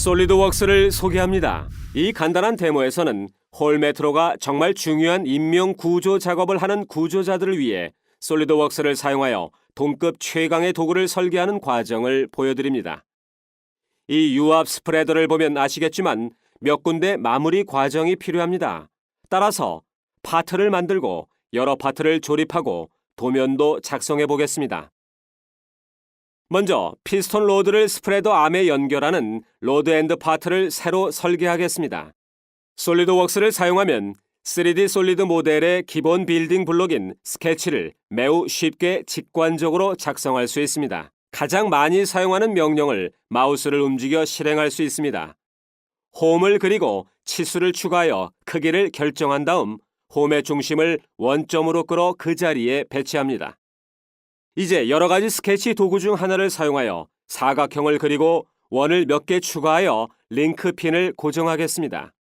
솔리드웍스를 소개합니다. 이 간단한 데모에서는 홀메트로가 정말 중요한 인명 구조 작업을 하는 구조자들을 위해 솔리드웍스를 사용하여 동급 최강의 도구를 설계하는 과정을 보여드립니다. 이 유압 스프레더를 보면 아시겠지만 몇 군데 마무리 과정이 필요합니다. 따라서 파트를 만들고 여러 파트를 조립하고 도면도 작성해 보겠습니다. 먼저 피스톤 로드를 스프레더 암에 연결하는 로드 앤드 파트를 새로 설계하겠습니다. 솔리드웍스를 사용하면 3D 솔리드 모델의 기본 빌딩 블록인 스케치를 매우 쉽게 직관적으로 작성할 수 있습니다. 가장 많이 사용하는 명령을 마우스를 움직여 실행할 수 있습니다. 홈을 그리고 치수를 추가하여 크기를 결정한 다음 홈의 중심을 원점으로 끌어 그 자리에 배치합니다. 이제 여러 가지 스케치 도구 중 하나를 사용하여 사각형을 그리고 원을 몇 개 추가하여 링크 핀을 고정하겠습니다.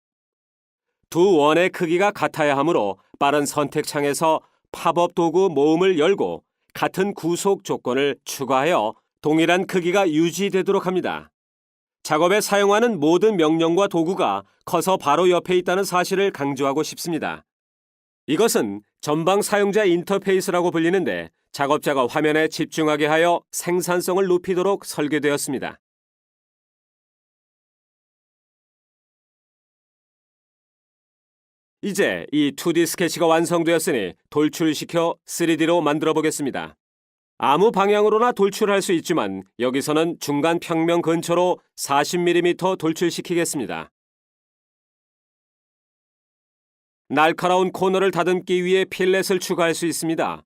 두 원의 크기가 같아야 하므로 빠른 선택 창에서 팝업 도구 모음을 열고 같은 구속 조건을 추가하여 동일한 크기가 유지되도록 합니다. 작업에 사용하는 모든 명령과 도구가 커서 바로 옆에 있다는 사실을 강조하고 싶습니다. 이것은 전방 사용자 인터페이스라고 불리는데 작업자가 화면에 집중하게 하여 생산성을 높이도록 설계되었습니다. 이제 이 2D 스케치가 완성되었으니 돌출시켜 3D로 만들어 보겠습니다. 아무 방향으로나 돌출할 수 있지만 여기서는 중간 평면 근처로 40mm 돌출시키겠습니다. 날카로운 코너를 다듬기 위해 필렛을 추가할 수 있습니다.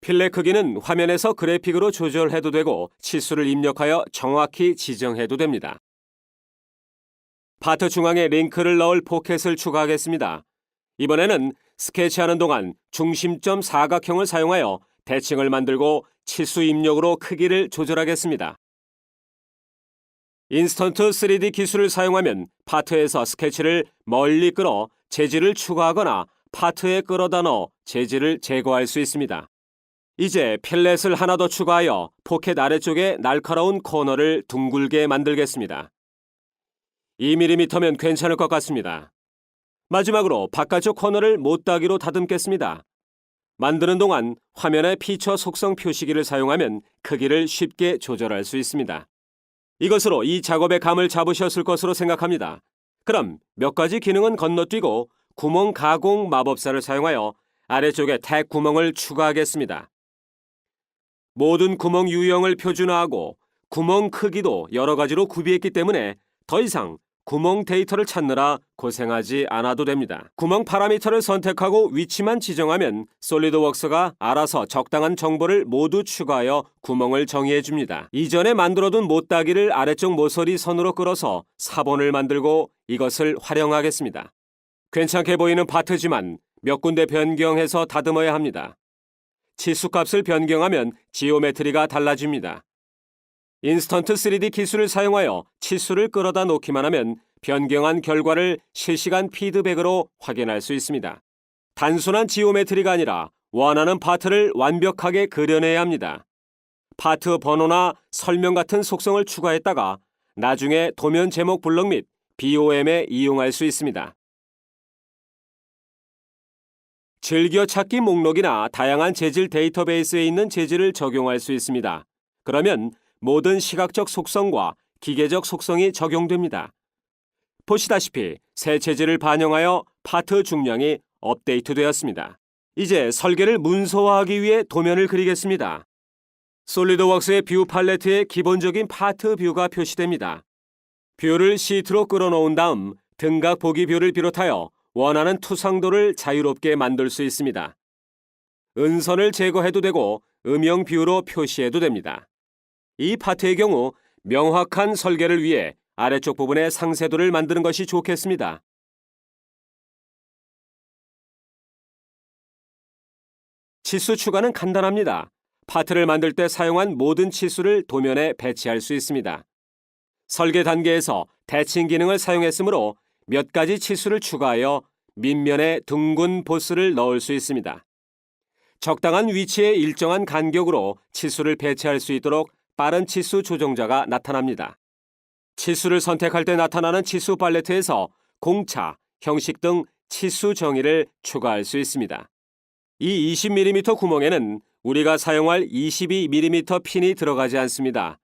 필렛 크기는 화면에서 그래픽으로 조절해도 되고 치수를 입력하여 정확히 지정해도 됩니다. 파트 중앙에 링크를 넣을 포켓을 추가하겠습니다. 이번에는 스케치하는 동안 중심점 사각형을 사용하여 대칭을 만들고 치수 입력으로 크기를 조절하겠습니다. 인스턴트 3D 기술을 사용하면 파트에서 스케치를 멀리 끌어 재질을 추가하거나 파트에 끌어다 넣어 재질을 제거할 수 있습니다. 이제 필렛을 하나 더 추가하여 포켓 아래쪽에 날카로운 코너를 둥글게 만들겠습니다. 2mm면 괜찮을 것 같습니다. 마지막으로 바깥쪽 코너를 못따기로 다듬겠습니다. 만드는 동안 화면의 피처 속성 표시기를 사용하면 크기를 쉽게 조절할 수 있습니다. 이것으로 이 작업의 감을 잡으셨을 것으로 생각합니다. 그럼 몇 가지 기능은 건너뛰고 구멍 가공 마법사를 사용하여 아래쪽에 택 구멍을 추가하겠습니다. 모든 구멍 유형을 표준화하고 구멍 크기도 여러 가지로 구비했기 때문에 더 이상 구멍 데이터를 찾느라 고생하지 않아도 됩니다. 구멍 파라미터를 선택하고 위치만 지정하면 솔리드웍스가 알아서 적당한 정보를 모두 추가하여 구멍을 정의해 줍니다. 이전에 만들어둔 못따기를 아래쪽 모서리 선으로 끌어서 사본을 만들고 이것을 활용하겠습니다. 괜찮게 보이는 파트지만 몇 군데 변경해서 다듬어야 합니다. 치수값을 변경하면 지오메트리가 달라집니다. 인스턴트 3D 기술을 사용하여 치수를 끌어다 놓기만 하면 변경한 결과를 실시간 피드백으로 확인할 수 있습니다. 단순한 지오메트리가 아니라 원하는 파트를 완벽하게 그려내야 합니다. 파트 번호나 설명 같은 속성을 추가했다가 나중에 도면 제목 블럭 및 BOM에 이용할 수 있습니다. 즐겨찾기 목록이나 다양한 재질 데이터베이스에 있는 재질을 적용할 수 있습니다. 그러면 모든 시각적 속성과 기계적 속성이 적용됩니다. 보시다시피 새 재질을 반영하여 파트 중량이 업데이트되었습니다. 이제 설계를 문서화하기 위해 도면을 그리겠습니다. 솔리드웍스의 뷰 팔레트에 기본적인 파트 뷰가 표시됩니다. 뷰를 시트로 끌어놓은 다음 등각 보기 뷰를 비롯하여 원하는 투상도를 자유롭게 만들 수 있습니다. 은선을 제거해도 되고 음영 뷰로 표시해도 됩니다. 이 파트의 경우 명확한 설계를 위해 아래쪽 부분에 상세도를 만드는 것이 좋겠습니다. 치수 추가는 간단합니다. 파트를 만들 때 사용한 모든 치수를 도면에 배치할 수 있습니다. 설계 단계에서 대칭 기능을 사용했으므로 몇 가지 치수를 추가하여 밑면에 둥근 보스를 넣을 수 있습니다. 적당한 위치에 일정한 간격으로 치수를 배치할 수 있도록 빠른 치수 조정자가 나타납니다. 치수를 선택할 때 나타나는 치수 팔레트에서 공차, 형식 등 치수 정의를 추가할 수 있습니다. 이 20mm 구멍에는 우리가 사용할 22mm 핀이 들어가지 않습니다.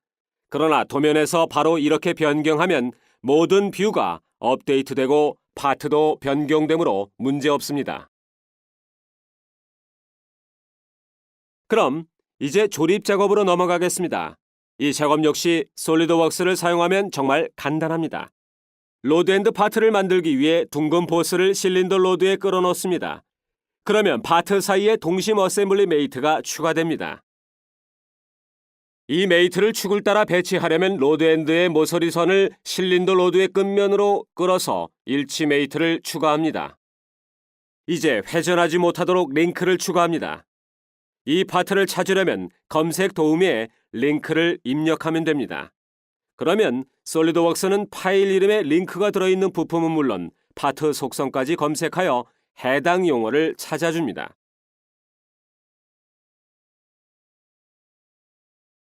그러나 도면에서 바로 이렇게 변경하면 모든 뷰가 업데이트되고 파트도 변경되므로 문제 없습니다. 그럼 이제 조립 작업으로 넘어가겠습니다. 이 작업 역시 솔리드웍스를 사용하면 정말 간단합니다. 로드앤드 파트를 만들기 위해 둥근 보스를 실린더 로드에 끌어 넣습니다. 그러면 파트 사이에 동심 어셈블리 메이트가 추가됩니다. 이 메이트를 축을 따라 배치하려면 로드엔드의 모서리 선을 실린더 로드의 끝면으로 끌어서 일치 메이트를 추가합니다. 이제 회전하지 못하도록 링크를 추가합니다. 이 파트를 찾으려면 검색 도우미에 링크를 입력하면 됩니다. 그러면 솔리드웍스는 파일 이름에 링크가 들어있는 부품은 물론 파트 속성까지 검색하여 해당 용어를 찾아줍니다.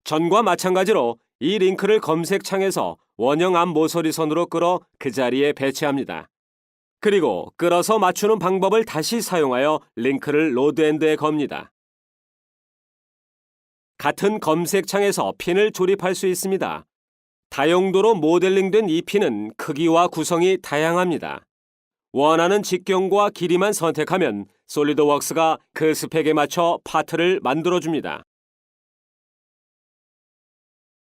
전과 마찬가지로 이 링크를 검색창에서 원형 앞 모서리 선으로 끌어 그 자리에 배치합니다. 그리고 끌어서 맞추는 방법을 다시 사용하여 링크를 로드엔드에 겁니다. 같은 검색창에서 핀을 조립할 수 있습니다. 다용도로 모델링된 이 핀은 크기와 구성이 다양합니다. 원하는 직경과 길이만 선택하면 솔리드웍스가 그 스펙에 맞춰 파트를 만들어줍니다.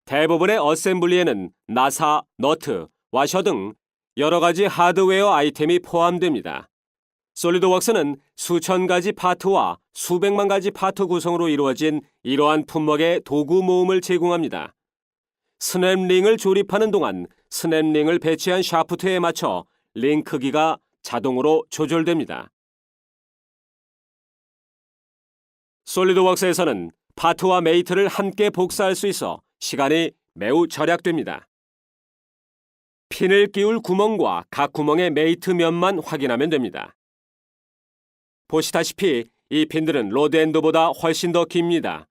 대부분의 어셈블리에는 나사, 너트, 와셔 등 여러 가지 하드웨어 아이템이 포함됩니다. 솔리드웍스는 수천 가지 파트와 수백만 가지 파트 구성으로 이루어진 이러한 품목의 도구 모음을 제공합니다. 스냅링을 조립하는 동안 스냅링을 배치한 샤프트에 맞춰 링 크기가 자동으로 조절됩니다. 솔리드웍스에서는 파트와 메이트를 함께 복사할 수 있어 시간이 매우 절약됩니다. 핀을 끼울 구멍과 각 구멍의 메이트 면만 확인하면 됩니다. 보시다시피 이 핀들은 로드엔드보다 훨씬 더 깁니다.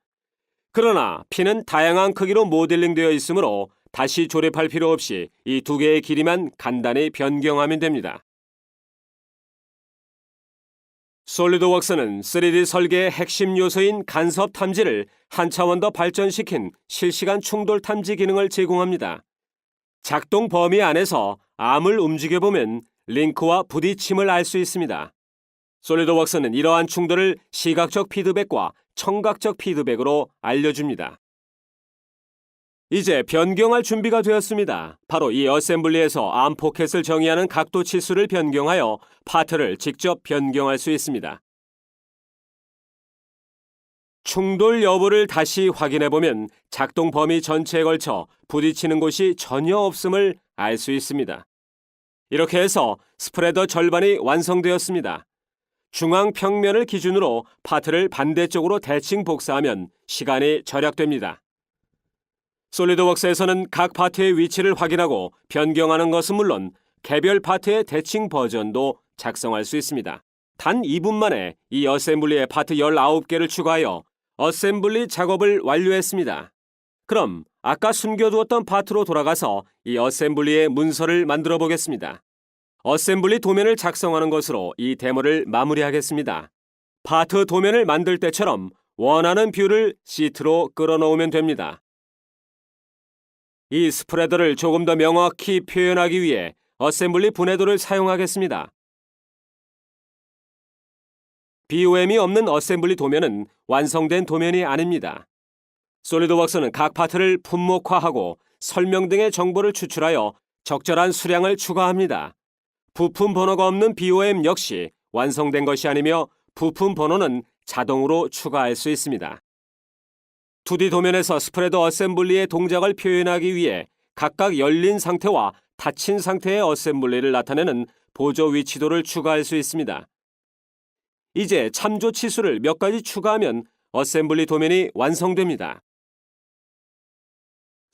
그러나 핀은 다양한 크기로 모델링되어 있으므로 다시 조립할 필요 없이 이 두 개의 길이만 간단히 변경하면 됩니다. 솔리드웍스는 3D 설계의 핵심 요소인 간섭 탐지를 한 차원 더 발전시킨 실시간 충돌 탐지 기능을 제공합니다. 작동 범위 안에서 암을 움직여보면 링크와 부딪힘을 알 수 있습니다. 솔리드웍스는 이러한 충돌을 시각적 피드백과 청각적 피드백으로 알려줍니다. 이제 변경할 준비가 되었습니다. 바로 이 어셈블리에서 암 포켓을 정의하는 각도 치수를 변경하여 파트를 직접 변경할 수 있습니다. 충돌 여부를 다시 확인해 보면 작동 범위 전체에 걸쳐 부딪히는 곳이 전혀 없음을 알 수 있습니다. 이렇게 해서 스프레더 절반이 완성되었습니다. 중앙 평면을 기준으로 파트를 반대쪽으로 대칭 복사하면 시간이 절약됩니다. 솔리드웍스에서는 각 파트의 위치를 확인하고 변경하는 것은 물론 개별 파트의 대칭 버전도 작성할 수 있습니다. 단 2분 만에 이 어셈블리에 파트 19개를 추가하여 어셈블리 작업을 완료했습니다. 그럼 아까 숨겨두었던 파트로 돌아가서 이 어셈블리의 문서를 만들어 보겠습니다. 어셈블리 도면을 작성하는 것으로 이 데모를 마무리하겠습니다. 파트 도면을 만들 때처럼 원하는 뷰를 시트로 끌어넣으면 됩니다. 이 스프레더를 조금 더 명확히 표현하기 위해 어셈블리 분해도를 사용하겠습니다. BOM이 없는 어셈블리 도면은 완성된 도면이 아닙니다. 솔리드웍스는 각 파트를 품목화하고 설명 등의 정보를 추출하여 적절한 수량을 추가합니다. 부품 번호가 없는 BOM 역시 완성된 것이 아니며 부품 번호는 자동으로 추가할 수 있습니다. 2D 도면에서 스프레더 어셈블리의 동작을 표현하기 위해 각각 열린 상태와 닫힌 상태의 어셈블리를 나타내는 보조 위치도를 추가할 수 있습니다. 이제 참조 치수를 몇 가지 추가하면 어셈블리 도면이 완성됩니다.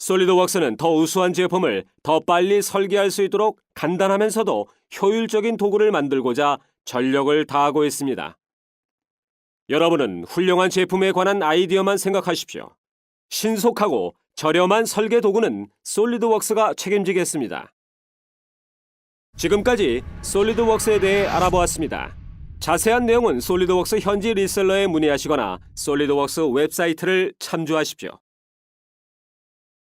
솔리드웍스는 더 우수한 제품을 더 빨리 설계할 수 있도록 간단하면서도 효율적인 도구를 만들고자 전력을 다하고 있습니다. 여러분은 훌륭한 제품에 관한 아이디어만 생각하십시오. 신속하고 저렴한 설계 도구는 솔리드웍스가 책임지겠습니다. 지금까지 솔리드웍스에 대해 알아보았습니다. 자세한 내용은 솔리드웍스 현지 리셀러에 문의하시거나 솔리드웍스 웹사이트를 참조하십시오.